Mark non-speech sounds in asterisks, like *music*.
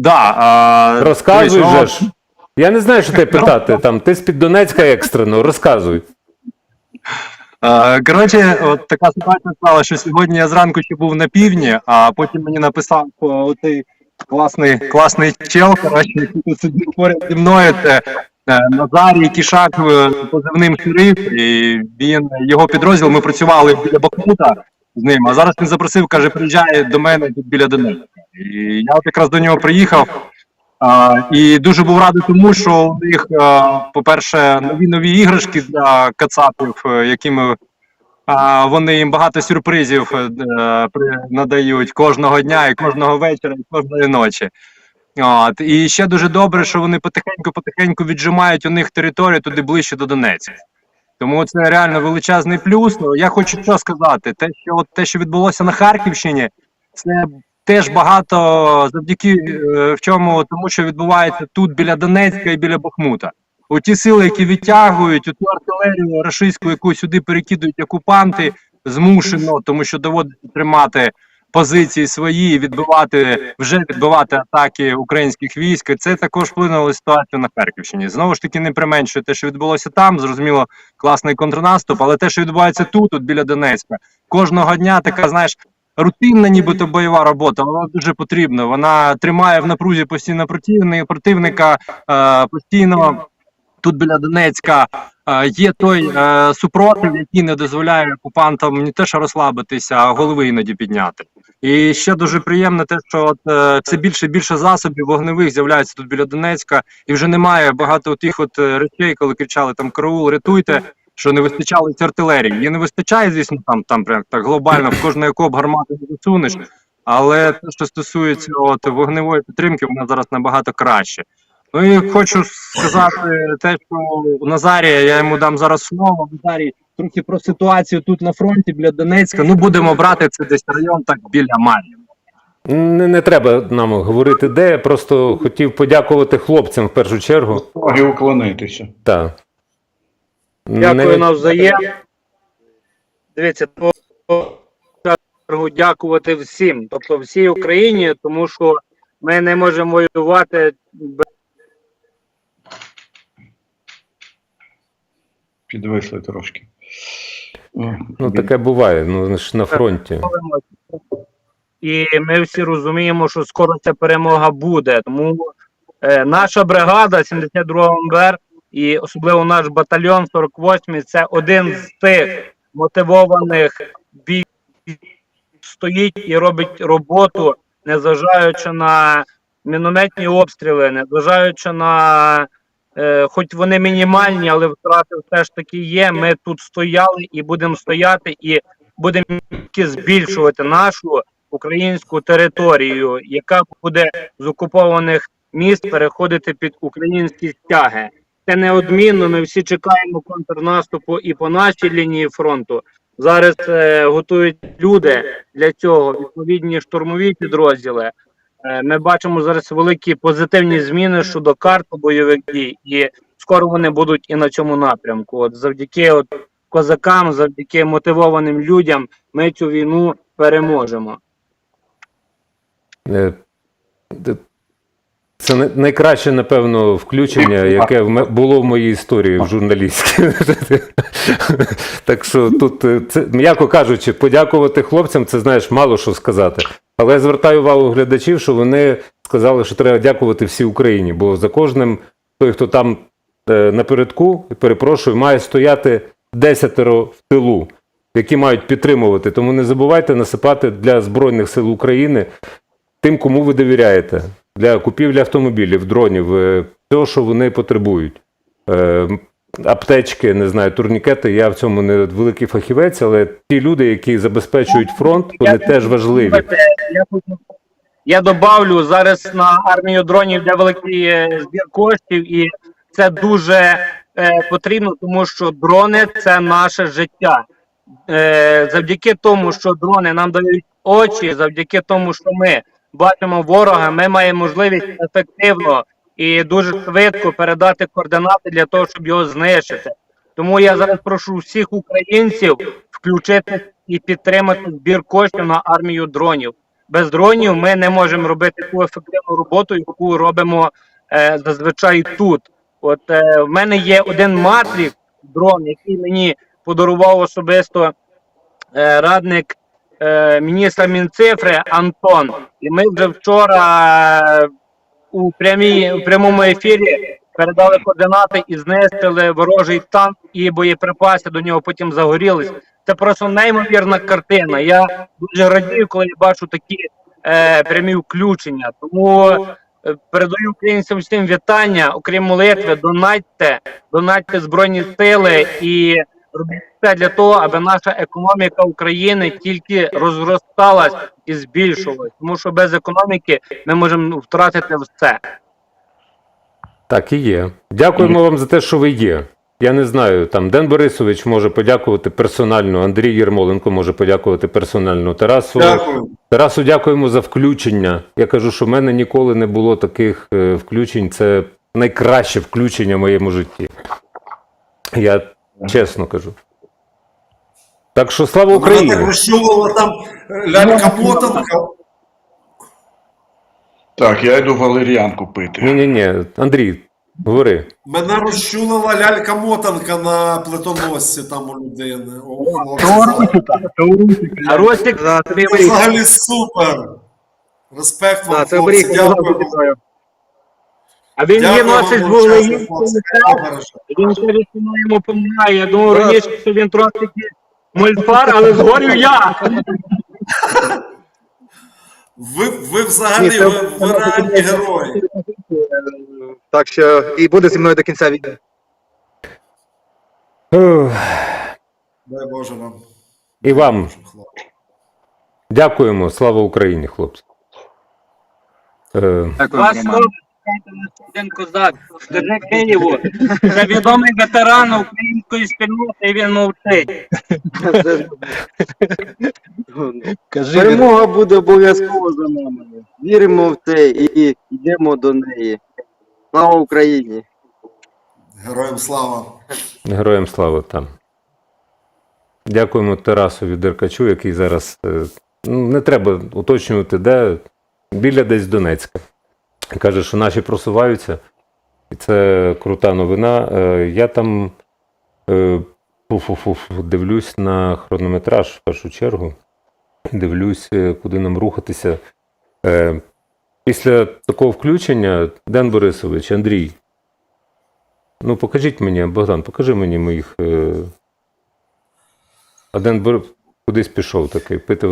Да, а, Розказуй дивись, же ну, ж. Я не знаю, що тебе питати. Там ти з-під Донецька екстрено, розказуй. Е, Коротше, от така ситуація стала, що сьогодні я зранку ще був на півдні, а потім мені написав е, оцей класний, класний чел, коротше, який тут сидів поряд зі мною. Це е, Назарій Кішак, е, позивним шериф, і він, його підрозділ, ми працювали біля Бахмута з ним, а зараз він запросив, каже, приїжджай до мене тут біля Донецька. І я от якраз до нього приїхав. А, і дуже був радий тому, що у них, а, по-перше, нові нові іграшки для кацапів, е, якими а, вони їм багато сюрпризів е, при- надають кожного дня, і кожного вечора, і кожної ночі. От. І ще дуже добре, що вони потихеньку-потихеньку віджимають у них територію туди ближче до Донецька. Тому це реально величезний плюс. Ну, Я хочу що сказати: те, що от те, що відбулося на Харківщині, це теж багато завдяки е, в чому, тому що відбувається тут біля Донецька і біля Бахмута. У ті сили, які відтягують ту артилерію рашистську, яку сюди перекидують окупанти, змушено, тому що доводиться тримати позиції свої, і відбивати вже відбивати атаки українських військ. І це також вплинуло ситуацію на Харківщині. Знову ж таки, не применшує те, що відбулося там. Зрозуміло, класний контрнаступ, але те, що відбувається тут, тут біля Донецька, кожного дня така, знаєш. Рутинна, нібито бойова робота, вона дуже потрібна. Вона тримає в напрузі постійно противника, противника е, постійно тут біля Донецька е, є той е, супротив, який не дозволяє окупантам не те, що розслабитися, а голови іноді підняти. І ще дуже приємно те, що от, е, це більше і більше засобів вогневих з'являється тут біля Донецька, і вже немає багато тих от е, речей, коли кричали там караул, рятуйте. Що не вистачало артилерії. Її не вистачає, звісно, там там прям так глобально в кожний окоп гармати не засунеш. Але те, що стосується от вогневої підтримки, вона зараз набагато краще. Ну і хочу сказати те, що у Назарія я йому дам зараз слово. Назарій, трохи про ситуацію тут на фронті біля Донецька. Ну будемо брати це десь район так біля Мар'їв. Не, не треба нам говорити, де. Я просто хотів подякувати хлопцям в першу чергу. І уклонитися. Так. Дякую Не- навзаєм. Дивіться, по чергу дякувати всім, тобто всій Україні, тому що ми не можемо воювати без Підвисли трошки. Ну, таке буває, ну ж на фронті. І ми всі розуміємо, що скоро ця перемога буде. Тому е, наша бригада 72 МБР і особливо наш батальйон 48 це один з тих мотивованих бій стоїть і робить роботу, незважаючи на мінометні обстріли, незважаючи на е, хоч вони мінімальні, але втрати все ж таки є. Ми тут стояли і будемо стояти, і будемо збільшувати нашу українську територію, яка буде з окупованих міст переходити під українські стяги. Це неодмінно. Ми всі чекаємо контрнаступу і по нашій лінії фронту. Зараз е, готують люди для цього відповідні штурмові підрозділи. Е, ми бачимо зараз великі позитивні зміни щодо карт бойових дій, і скоро вони будуть і на цьому напрямку. От завдяки от козакам, завдяки мотивованим людям, ми цю війну переможемо. Це най- найкраще, напевно, включення, яке було в моїй історії в журналістській. *laughs* Так що тут, е, це, м'яко кажучи, подякувати хлопцям, це знаєш, мало що сказати. Але я звертаю увагу глядачів, що вони сказали, що треба дякувати всій Україні, бо за кожним той, хто там е, напередку, перепрошую, має стояти десятеро в тилу, які мають підтримувати. Тому не забувайте насипати для Збройних сил України тим, кому ви довіряєте, для купівлі автомобілів, дронів, е, всього, що вони потребують. Е, Аптечки, не знаю, турнікети. Я в цьому не великий фахівець, але ті люди, які забезпечують фронт, вони теж важливі. Я, я добавлю зараз на армію дронів для великий е, збір коштів, і це дуже е, потрібно, тому що дрони це наше життя. Е, завдяки тому, що дрони нам дають очі, завдяки тому, що ми бачимо ворога, ми маємо можливість ефективно і дуже швидко передати координати для того, щоб його знищити. Тому я зараз прошу всіх українців включити і підтримати збір коштів на армію дронів. без дронів ми не можемо робити таку ефективну роботу, яку робимо е, зазвичай тут. От е, в мене є один матрік дрон, який мені подарував особисто е, радник міністра Мінцифри Антон. І ми вже вчора е, у, прямій, у прямому ефірі передали координати і знищили ворожий танк і боєприпаси до нього потім загорілись. Це просто неймовірна картина. Я дуже радію, коли я бачу такі е, прямі включення. Тому е, передаю українцям всім вітання, окрім молитви, донатьте, донатьте збройні сили і робіть все для того, аби наша економіка України тільки розросталась і збільшувалась. Тому що без економіки ми можемо втратити все. Так і є. Дякуємо вам за те, що ви є. Я не знаю, там Ден Борисович може подякувати персонально, Андрій Єрмоленко може подякувати персонально. Тарасу, Дякую. Тарасу дякуємо за включення. Я кажу, що в мене ніколи не було таких е, включень. Це найкраще включення в моєму житті. Я чесно кажу. Так що слава Вона так Україні! розчулила там е, лялька мотанка. Так, я йду валеріанку пити. Ні, ні, ні, Андрій, говори. Мене розчулила лялька мотанка на плитоносці там у людини. О. А Ростик це взагалі супер. Респект вам, хлопці. Дякую. А він Дякую носить береже. Він через йому допомагає. Я думав раніше, що він трошки мольфар, але згорю я. Ви, ви взагалі, Ні, це- ви, ви реальні герої. Так що і буде зі мною до кінця відео. Дай Боже вам. І вам дякуємо. Слава Україні, хлопці. Е, Вас один козак, скажи Києву. Це відомий ветеран української спільноти, і він мовчить. Кажи, Перемога буде обов'язково за нами. Віримо в це і йдемо до неї. Слава Україні! Героям слава. Героям слава там. Дякуємо Тарасові Деркачу, який зараз е, ну, не треба уточнювати, де біля десь Донецька. Каже, що наші просуваються, і це крута новина. Е, Я там е, дивлюсь на хронометраж в першу чергу. Дивлюсь, е, куди нам рухатися. Після такого включення, Ден Борисович, Андрій, Ну, покажіть мені, Богдан, покажи мені моїх. Е... Один Бор... кудись пішов такий, пити